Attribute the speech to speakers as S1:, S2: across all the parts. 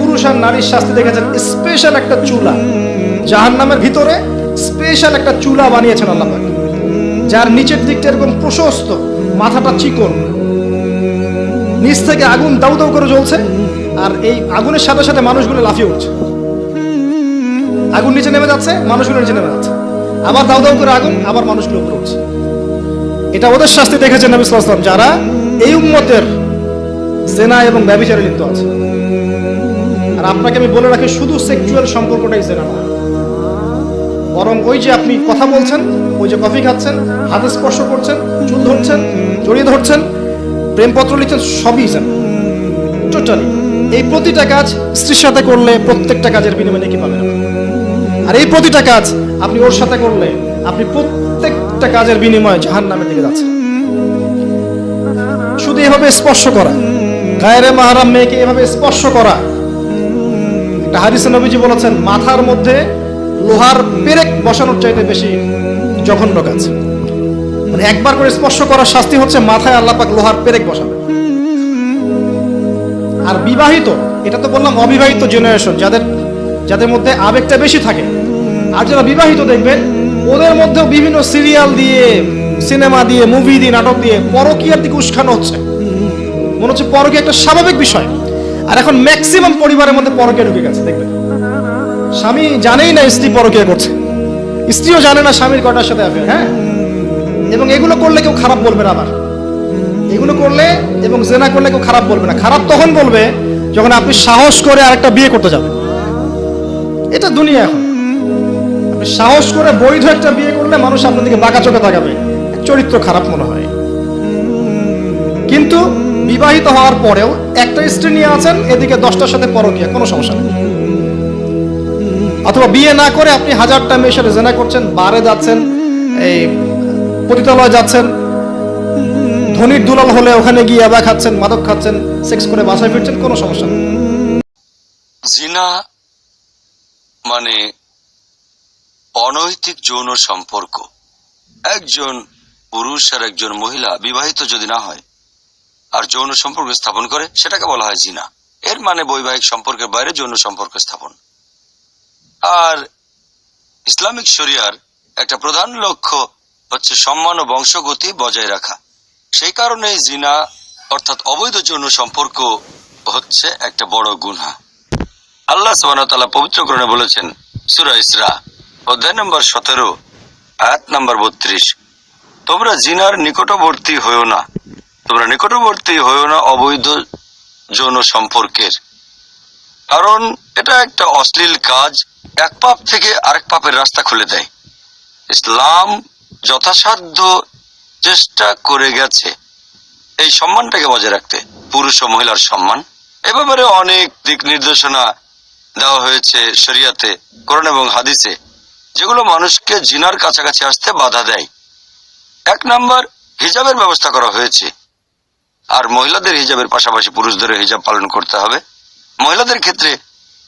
S1: পুরুষ আর নারীর শাস্তি দেখেছেন। স্পেশাল একটা চুলা। ভিতরে স্পেশাল একটা চুলা বানিয়েছেন আল্লাহ যার নিচের দিকটা এরকম প্রশস্ত, মাথাটা চিকন। নিচ থেকে আগুন দাউ দাউ করে জ্বলছে, আর এই আগুনের সাথে সাথে মানুষগুলো লাফিয়ে উঠছে। আগুন নিচে নেমে যাচ্ছে, মানুষগুলো নিচে নেমে যাচ্ছে। আবার দাউ দাউ করে আগুন, আবার মানুষগুলো উপরে উঠছে। এটা ওদের শাস্তি দেখেছেন নবী সাল্লাল্লাহু যারা এই উম্মতের জেনা এবং ব্যবিচারে লিপ্ত আছে। আর আপনাকে আমি বলে রাখি, শুধু সেক্সুয়াল সম্পর্কটাই জেনা না। বরং ওই যে আপনি কথা বলছেন, ওই যে কফি খাচ্ছেন, হাতে স্পর্শ করছেন, চুল ধরছেন, জড়িয়ে ধরছেন, প্রেমপত্র লিখছেন, সবই জেনা টোটালি এই প্রতিটা কাজ স্ত্রীর সাথে করলে প্রত্যেকটা কাজের বিনিময়ে নাকি পাবেন আর এই প্রতিটা কাজ আপনি ওর সাথে করলে আপনি প্রত্যেকটা কাজের বিনিময়ে জাহান নামের দিকে যাচ্ছেন। শুধু এভাবে স্পর্শ করা। গায়ের মাহারাম মেয়েকে এভাবে স্পর্শ করা। একটা হাদিসে নবীজি বলেছেন, মাথার মধ্যে লোহার পেরেক বসানোর চাইতে বেশি জঘন্য কাজ। মানে একবার করে স্পর্শ করার শাস্তি হচ্ছে মাথায় আল্লাহ পাক লোহার পেরেক বসাবে। আর বিবাহিত, এটা তো বললাম অবিবাহিত জেনারেশন যাদের যাদের মধ্যে আবেগটা বেশি থাকে। আর যারা বিবাহিত দেখবেন, ওদের মধ্যেও বিভিন্ন সিরিয়াল দিয়ে সিনেমা দিয়ে মুভি দিয়ে, নাটক দিয়ে পরকীয়ার দিকে উস্কানো হচ্ছে। মনে হচ্ছে পরকী একটা স্বাভাবিক বিষয়। আর এখন ম্যাক্সিমাম পরিবারের মধ্যে পরকে ঢুকে গেছে দেখবেন। স্বামী জানেই না স্ত্রী পরকে করছে। স্ত্রীও জানে না স্বামীর কটার সাথে affair, হ্যাঁ? এবং এগুলো করলে কেউ খারাপ বলবে না আবার। এগুলো করলে এবং জেনা করলে কেউ খারাপ বলবে না। খারাপ তখন বলবে যখন আপনি সাহস করে আরেকটা বিয়ে করতে যাবেন। এটা দুনিয়া এখন। আপনি সাহস করে বৈধ একটা বিয়ে করলে মানুষ আপনার দিকে বাঁকা চোখে তাকাবে। চরিত্র খারাপ মনে হয়। কিন্তু বিবাহিত হওয়ার পরেও একটা স্ত্রী নিয়ে আছেন, এদিকে দশটার সাথে পরকিয়া কোনো সমস্যা নেই। অথবা বিয়ে না করে আপনি হাজারটা মেয়ের সাথে জেনা করছেন, বারে যাচ্ছেন, এই পতিতালয় যাচ্ছেন, ধনির দুলাল হলে ওখানে গিয়ে আবার খাচ্ছেন, মাদক খাচ্ছেন, সেক্স করে বাসায় ফিরছেন, কোনো সমস্যা নেই।
S2: জিনা মানে অনৈতিক যৌন সম্পর্ক। একজন পুরুষ আর একজন মহিলা বিবাহিত যদি না হয় আর যৌন সম্পর্ক স্থাপন করে, সেটাকে বলা হয় জিনা। এর মানে বৈবাহিক সম্পর্কের বাইরে যৌন সম্পর্ক স্থাপন। আর ইসলামিক শরিয়ার একটা প্রধান লক্ষ্য হচ্ছে সম্মান ও বংশগতি বজায় রাখা। সেই কারণে জিনা, অর্থাৎ অবৈধ যৌন সম্পর্ক, হচ্ছে একটা বড় গুনহা। আল্লাহ পবিত্র পবিত্রকরণে বলেছেন, সুরা ইসরা, অধ্যায় নম্বর সতেরো, আয়াত নম্বর বত্রিশ, তোমরা জিনার নিকটবর্তী হয়েও না। তোমরা নিকটবর্তী হয়েও না অবৈধ যৌন সম্পর্কের। কারণ এটা একটা অশ্লীল কাজ, এক পাপ থেকে আরেক পাপের রাস্তা খুলে দেয়। ইসলাম যথাসাধ্য চেষ্টা করে গেছে। এই সম্মানটাকে বজায় রাখতে পুরুষ ও মহিলার সম্মান। এ ব্যাপারে অনেক দিক নির্দেশনা দেওয়া হয়েছে শরিয়াতে, কোরআন এবং হাদিসে, যেগুলো মানুষকে জিনার কাছাকাছি আসতে বাধা দেয়। এক নাম্বার, হিজাবের ব্যবস্থা করা হয়েছে। আর মহিলাদের হিজাবের পাশাপাশি পুরুষদের হিজাব পালন করতে হবে। মহিলাদের ক্ষেত্রে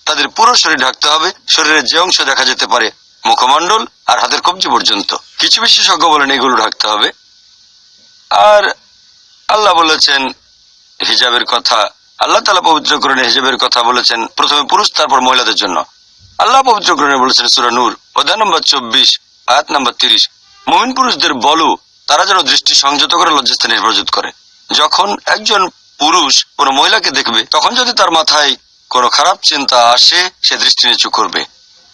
S2: তাদের পুরো শরীর ঢাকতে হবে। শরীরের যে অংশ দেখা যেতে পারে, মুখমণ্ডল আর হাতের কবজি পর্যন্ত। কিছু বিশেষজ্ঞ বলেন এগুলো ঢাকতে হবে। আর আল্লাহ বলেছেন, হিজাবের কথা, আল্লাহ তালা পবিত্রকরণে হিজাবের কথা বলেছেন, প্রথমে পুরুষ, তারপর মহিলাদের জন্য। আল্লাহ পবিত্রকরণে বলেছেন সুরা নূর অধ্যায় নম্বর চব্বিশ, আয়াত নম্বর তিরিশ। মুমিন পুরুষদের বলো, তারা যেন দৃষ্টি সংযত করে লজ্জাস্থানে হেফাজত করে। যখন একজন পুরুষ কোন মহিলাকে দেখবে, তখন যদি তার মাথায় কোনো খারাপ চিন্তা আসে, সে দৃষ্টি নিচু করবে।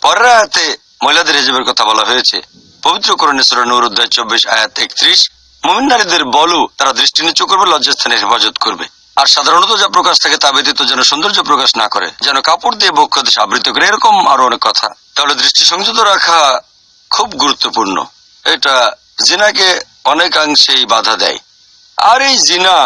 S2: পরের আয়াতে মহিলাদের হিজেবের কথা বলা হয়েছে। পবিত্র করণে সুরা নূর অধ্যায় চব্বিশ, আয়াত একত্রিশ মুমিন নারীদের বলো, তারা দৃষ্টি নিচু করবে, লজ্জাস্থানে হেফাজত করবে। আর সাধারণত যা প্রকাশ থাকে তা ব্যতীত যেন সৌন্দর্য প্রকাশ না করে, যেন কাপড় দিয়ে বক্ষ দেশ আবৃত করে, এরকম আরও অনেক কথা। তাহলে দৃষ্টি সংযত রাখা খুব গুরুত্বপূর্ণ। এটা জিনাকে অনেকাংশেই বাধা দেয়। আর এই জিনা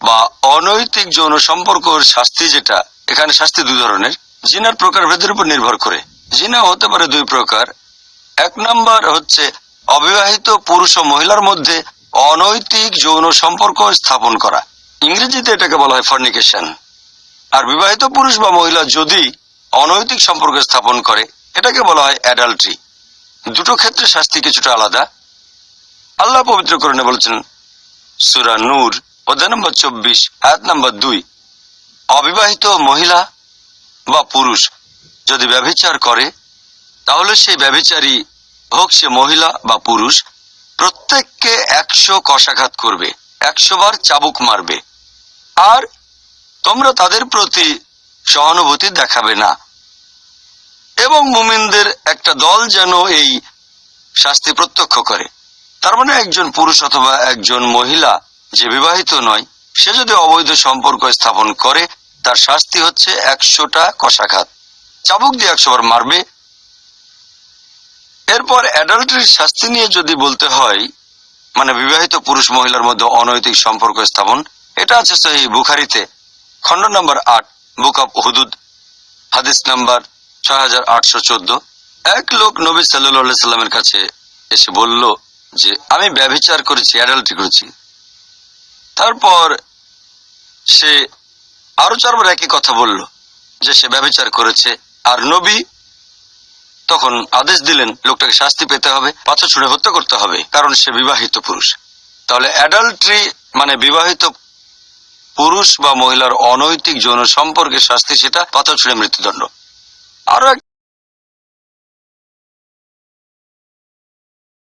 S2: বা অনৈতিক যৌন সম্পর্কর শাস্তি যেটা, এখানে শাস্তি দুই ধরনের। জিনার প্রকারভেদের উপর নির্ভর করে। জিনা হতে পারে দুই প্রকার। এক নাম্বার হচ্ছে অবিবাহিত পুরুষ ও মহিলার মধ্যে অনৈতিক যৌন সম্পর্ক স্থাপন করা। ইংরেজিতে এটাকে বলা হয় ফার্নিকেশন আর বিবাহিত পুরুষ বা মহিলা যদি অনৈতিক সম্পর্ক স্থাপন করে, এটাকে বলা হয় অ্যাডাল্ট্রি দুটো ক্ষেত্রে শাস্তি কিছুটা আলাদা। আল্লাহ পবিত্রকরণে বলেছেন, সুরা নূর, অধ্যায় নম্বর চব্বিশ, আয়াত নম্বর দুই। অবিবাহিত মহিলা বা পুরুষ যদি ব্যভিচার করে, তাহলে সেই ব্যভিচারী হোক সে মহিলা বা পুরুষ, প্রত্যেককে একশো কষাঘাত করবে, একশো বার চাবুক মারবে। আর তোমরা তাদের প্রতি সহানুভূতি দেখাবে না। এবং মুমিনদের একটা দল যেন এই শাস্তি প্রত্যক্ষ করে। তার মানে একজন পুরুষ অথবা একজন মহিলা যে বিবাহিত নয়, সে যদি অবৈধ সম্পর্ক স্থাপন করে, তার শাস্তি হচ্ছে একশোটা কষাঘাত। চাবুক দিয়ে একশো বার মারবে। এরপর অ্যাডাল্টের শাস্তি নিয়ে যদি বলতে হয় মানে বিবাহিত পুরুষ মহিলার মধ্যে অনৈতিক সম্পর্ক স্থাপন, এটা আছে সহি বুখারিতে, খণ্ড নম্বর আট, বুক অফ হুদুদ হাদিস নাম্বার ছয় হাজার আটশো চোদ্দ। এক লোক নবী সাল্লাহ সাল্লামের কাছে এসে বলল যে আমি ব্যভিচার করেছি অ্যাডাল্টি করেছি। তারপর সে আরও চারবার একই কথা বলল, যে সে ব্যভিচার করেছে। আর নবী তখন আদেশ দিলেন, লোকটাকে শাস্তি পেতে হবে, পাথর ছুঁড়ে হত্যা করতে হবে, কারণ সে বিবাহিত পুরুষ। তাহলে অ্যাডাল্ট্রি মানে বিবাহিত পুরুষ বা মহিলার অনৈতিক যৌন সম্পর্কে শাস্তি, সেটা পাথর ছুঁড়ে মৃত্যুদণ্ড। আরও